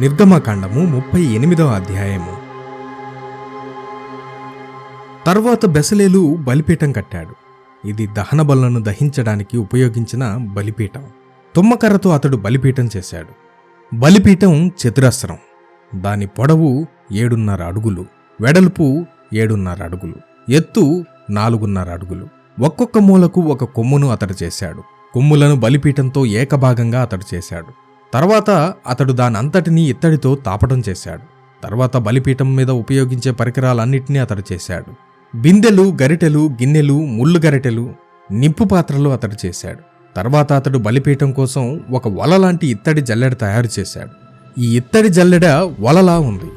నిర్గమకాండము ముప్పై ఎనిమిదవ అధ్యాయము. తర్వాత బెసలేలు బలిపీఠం కట్టాడు. ఇది దహన బలను దహించడానికి ఉపయోగించిన బలిపీఠం. తుమ్మకర్రతో అతడు బలిపీఠం చేశాడు. బలిపీఠం చతురస్రం. దాని పొడవు ఏడున్నర అడుగులు. వెడల్పు ఏడున్నర అడుగులు. ఎత్తు నాలుగున్నర అడుగులు. ఒక్కొక్క మూలకు ఒక కొమ్మును అతడు చేశాడు. కొమ్ములను బలిపీఠంతో ఏకభాగంగా అతడు చేశాడు. తర్వాత అతడు దానంతటినీ ఇత్తడితో తాపటం చేశాడు. తర్వాత బలిపీఠం మీద ఉపయోగించే పరికరాలన్నింటినీ అతడు చేశాడు. బిందెలు గరిటెలు గిన్నెలు ముళ్ళు గరిటెలు నిప్పు పాత్రలు అతడు చేశాడు. తర్వాత అతడు బలిపీఠం కోసం ఒక వల లాంటి ఇత్తడి జల్లెడ తయారు చేశాడు. ఈ ఇత్తడి జల్లెడ వలలా ఉంది.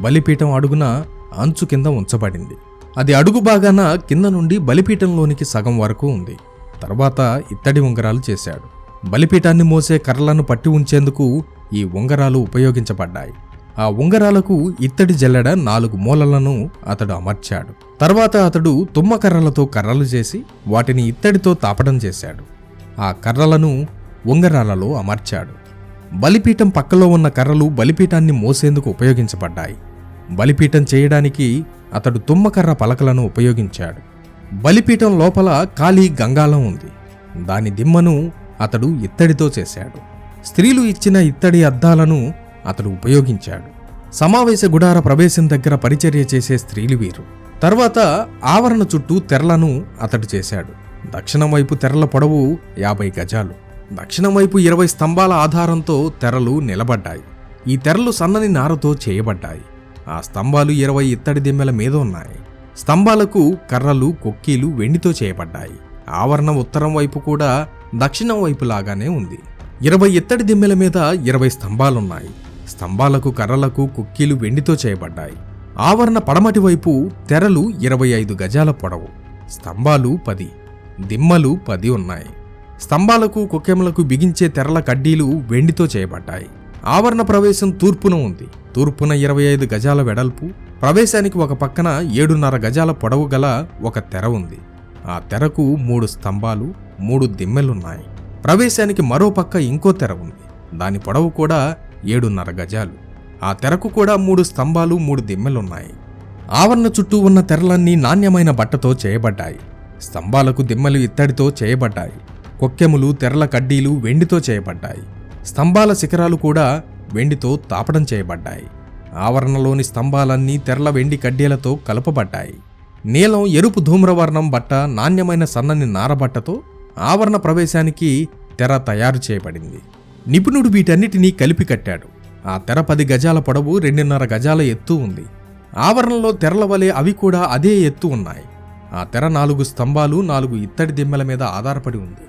బలిపీఠం అడుగున అంచు కింద ఉంచబడింది. అది అడుగు బాగాన కింద నుండి బలిపీఠంలోనికి సగం వరకు ఉంది. తర్వాత ఇత్తడి ఉంగరాలు చేశాడు. బలిపీఠాన్ని మోసే కర్రలను పట్టి ఉంచేందుకు ఈ ఉంగరాలు ఉపయోగించబడ్డాయి. ఆ ఉంగరాలకు ఇత్తడి జల్లెడ నాలుగు మూలలను అతడు అమర్చాడు. తర్వాత అతడు తుమ్మ కర్రలతో కర్రలు చేసి వాటిని ఇత్తడితో తాపడం చేశాడు. ఆ కర్రలను ఉంగరాలలో అమర్చాడు. బలిపీఠం పక్కలో ఉన్న కర్రలు బలిపీఠాన్ని మోసేందుకు ఉపయోగించబడ్డాయి. బలిపీఠం చేయడానికి అతడు తుమ్మకర్ర పలకలను ఉపయోగించాడు. బలిపీఠం లోపల ఖాళీ గంగాలం ఉంది. దాని దిమ్మను అతడు ఇత్తడితో చేశాడు. స్త్రీలు ఇచ్చిన ఇత్తడి అద్దాలను అతడు ఉపయోగించాడు. సమావేశ గుడార ప్రవేశం దగ్గర పరిచర్య చేసే స్త్రీలు వీరు. తర్వాత ఆవరణ చుట్టూ తెరలను అతడు చేశాడు. దక్షిణం వైపు తెరల పొడవు యాభై గజాలు. దక్షిణం వైపు ఇరవై స్తంభాల ఆధారంతో తెరలు నిలబడ్డాయి. ఈ తెరలు సన్నని నారతో చేయబడ్డాయి. ఆ స్తంభాలు ఇరవై ఇత్తడి దిమ్మెల మీద ఉన్నాయి. స్తంభాలకు కర్రలు కొక్కీలు వెండితో చేయబడ్డాయి. ఆవరణ ఉత్తరం వైపు కూడా దక్షిణం వైపు లాగానే ఉంది. ఇరవై ఎత్తడి దిమ్మెల మీద ఇరవై స్తంభాలున్నాయి. స్తంభాలకు కర్రలకు కుక్కీలు వెండితో చేయబడ్డాయి. ఆవరణ పడమటి వైపు తెరలు ఇరవై ఐదు గజాల పొడవు. స్తంభాలు పది దిమ్మలు పది ఉన్నాయి. స్తంభాలకు కుక్కెములకు బిగించే తెరల కడ్డీలు వెండితో చేయబడ్డాయి. ఆవరణ ప్రవేశం తూర్పున ఉంది. తూర్పున ఇరవై ఐదు గజాల వెడల్పు ప్రవేశానికి ఒక పక్కన ఏడున్నర గజాల పొడవు గల ఒక తెర ఉంది. ఆ తెరకు మూడు స్తంభాలు మూడు దిమ్మెలున్నాయి. ప్రవేశానికి మరో పక్క ఇంకో తెర ఉంది. దాని పొడవు కూడా ఏడున్నర గజాలు. ఆ తెరకు కూడా మూడు స్తంభాలు మూడు దిమ్మెలున్నాయి. ఆవరణ చుట్టూ ఉన్న తెరలన్నీ నాణ్యమైన బట్టతో చేయబడ్డాయి. స్తంభాలకు దిమ్మలు ఇత్తడితో చేయబడ్డాయి. కొక్కెములు తెరల కడ్డీలు వెండితో చేయబడ్డాయి. స్తంభాల శిఖరాలు కూడా వెండితో తాపడం చేయబడ్డాయి. ఆవరణలోని స్తంభాలన్నీ తెరల వెండి కడ్డీలతో కలపబడ్డాయి. నీలం ఎరుపు ధూమ్రవర్ణం బట్ట నాణ్యమైన సన్నని నారబట్టతో ఆవరణ ప్రవేశానికి తెర తయారు చేయబడింది. నిపుణుడు వీటన్నిటినీ కలిపి కట్టాడు. ఆ తెర పది గజాల పొడవు రెండున్నర గజాల ఎత్తు ఉంది. ఆవరణలో తెరల వలె అవి కూడా అదే ఎత్తు ఉన్నాయి. ఆ తెర నాలుగు స్తంభాలు నాలుగు ఇత్తడి దిమ్మెల మీద ఆధారపడి ఉంది.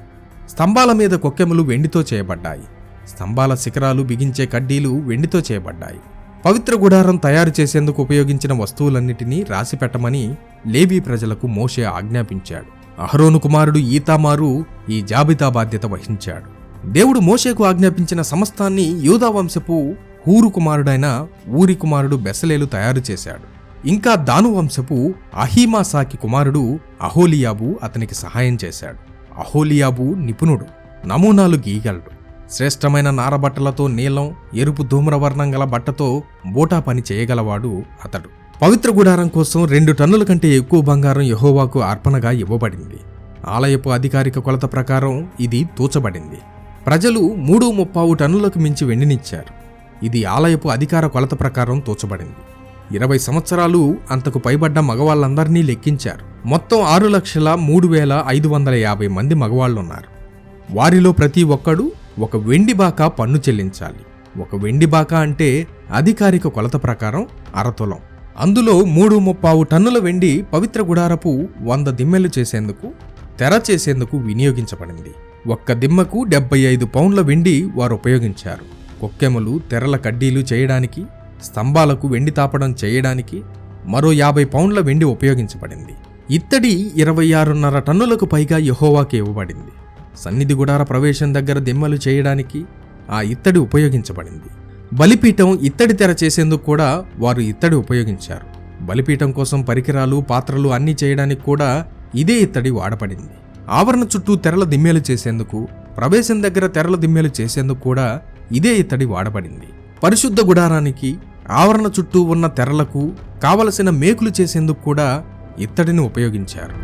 స్తంభాల మీద కొక్కెములు వెండితో చేయబడ్డాయి. స్తంభాల శిఖరాలు బిగించే కడ్డీలు వెండితో చేయబడ్డాయి. పవిత్ర గుడారం తయారు చేసేందుకు ఉపయోగించిన వస్తువులన్నిటినీ రాసిపెట్టమని లేబీ ప్రజలకు మోషే ఆజ్ఞాపించాడు. అహరోను కుమారుడు ఈతామారు ఈ జాబితా బాధ్యత వహించాడు. దేవుడు మోషేకు ఆజ్ఞాపించిన సమస్తాన్ని యూదా వంశపు హూరు కుమారుడైన ఊరి కుమారుడు బెసలేలు తయారు చేశాడు. ఇంకా దాను వంశపు అహీమాసాకి కుమారుడు అహోలియాబు అతనికి సహాయం చేశాడు. అహోలియాబు నిపుణుడు నమూనాలు గీయగలడు. శ్రేష్టమైన నారబట్టలతో నీలం ఎరుపు ధూమ్రవర్ణం గల బట్టతో బోటా పని చేయగలవాడు అతడు. పవిత్ర గుడారం కోసం రెండు టన్నుల కంటే ఎక్కువ బంగారం యహోవాకు అర్పణగా ఇవ్వబడింది. ఆలయపు అధికారిక కొలత ప్రకారం ఇది తూచబడింది. ప్రజలు మూడు ముప్పావు టన్నులకు మించి వెండినిచ్చారు. ఇది ఆలయపు అధికార కొలత ప్రకారం తూచబడింది. ఇరవై సంవత్సరాలు అంతకు పైబడ్డ మగవాళ్ళందరినీ లెక్కించారు. మొత్తం ఆరు లక్షల మూడు వేల ఐదు వందల యాభై మంది మగవాళ్ళున్నారు. వారిలో ప్రతి ఒక్కడు ఒక వెండి బాకా పన్ను చెల్లించాలి. ఒక వెండి బాకా అంటే అధికారిక కొలత ప్రకారం అరతులం. అందులో మూడు ముప్పావు టన్నుల వెండి పవిత్ర గుడారపు వంద దిమ్మెలు చేసేందుకు తెర చేసేందుకు వినియోగించబడింది. ఒక్క దిమ్మకు డెబ్బై ఐదు పౌండ్ల వెండి వారు ఉపయోగించారు. కొక్కెములు తెరల కడ్డీలు చేయడానికి స్తంభాలకు వెండి తాపడం చేయడానికి మరో యాభై పౌండ్ల వెండి ఉపయోగించబడింది. ఇత్తడి ఇరవై ఆరున్నర టన్నులకు పైగా యహోవాకి ఇవ్వబడింది. సన్నిధి గుడార ప్రవేశం దగ్గర దిమ్మలు చేయడానికి ఆ ఇత్తడి ఉపయోగించబడింది. బలిపీఠం ఇత్తడి తెర చేసేందుకు కూడా వారు ఇత్తడి ఉపయోగించారు. బలిపీఠం కోసం పరికరాలు పాత్రలు అన్నీ చేయడానికి కూడా ఇదే ఇత్తడి వాడబడింది. ఆవరణ చుట్టూ తెరల దిమ్మెలు చేసేందుకు ప్రవేశం దగ్గర తెరల దిమ్మేలు చేసేందుకు కూడా ఇదే ఇత్తడి వాడబడింది. పరిశుద్ధ గుడారానికి ఆవరణ చుట్టూ ఉన్న తెరలకు కావలసిన మేకులు చేసేందుకు కూడా ఇత్తడిని ఉపయోగించారు.